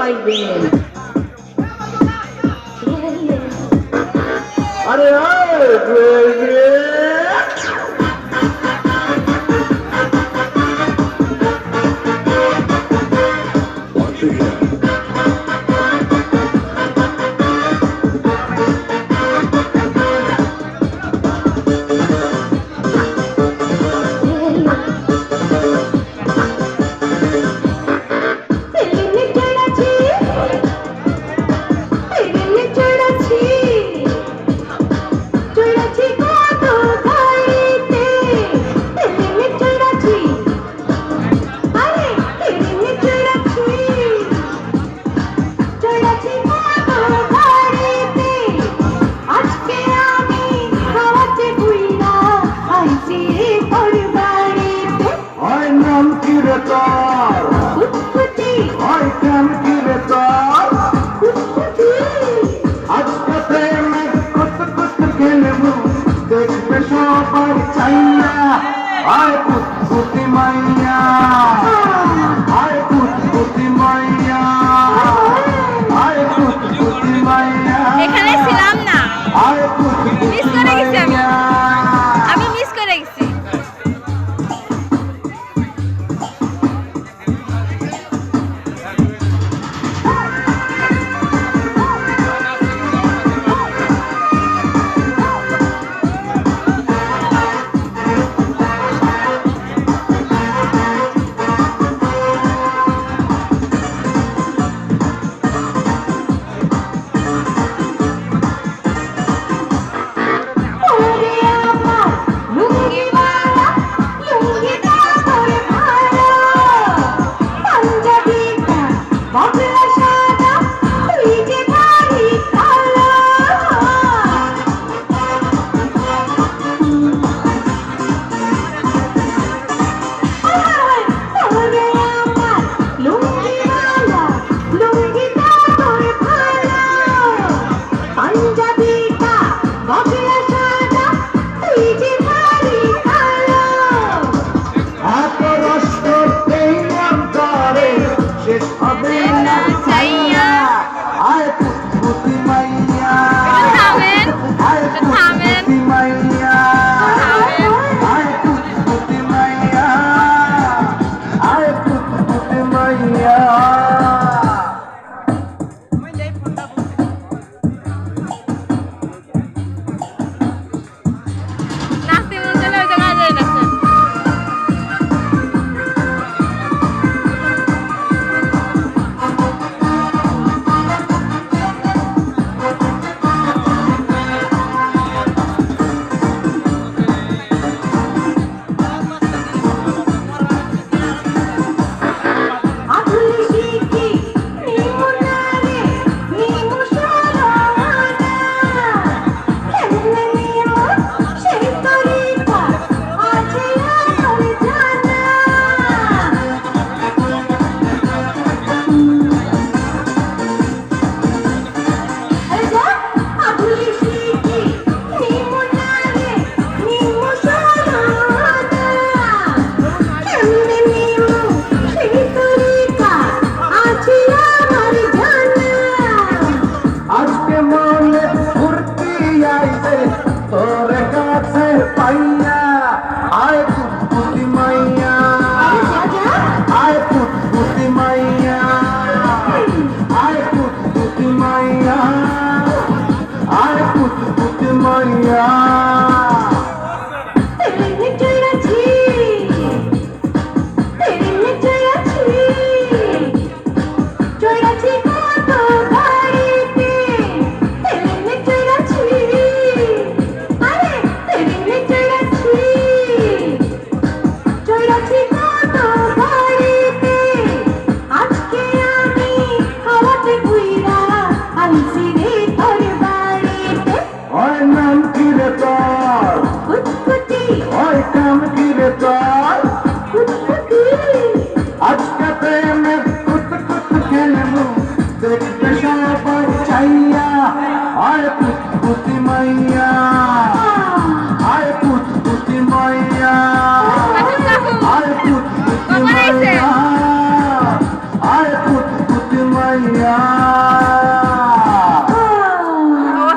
fighting. Are you ready? কিরে তোর হয় কেন কিরে তোর আজকে প্রেমে কত কত খেলব দেখবে সবাই চাইয়া। আয় পুতি মাইয়া Baby One. good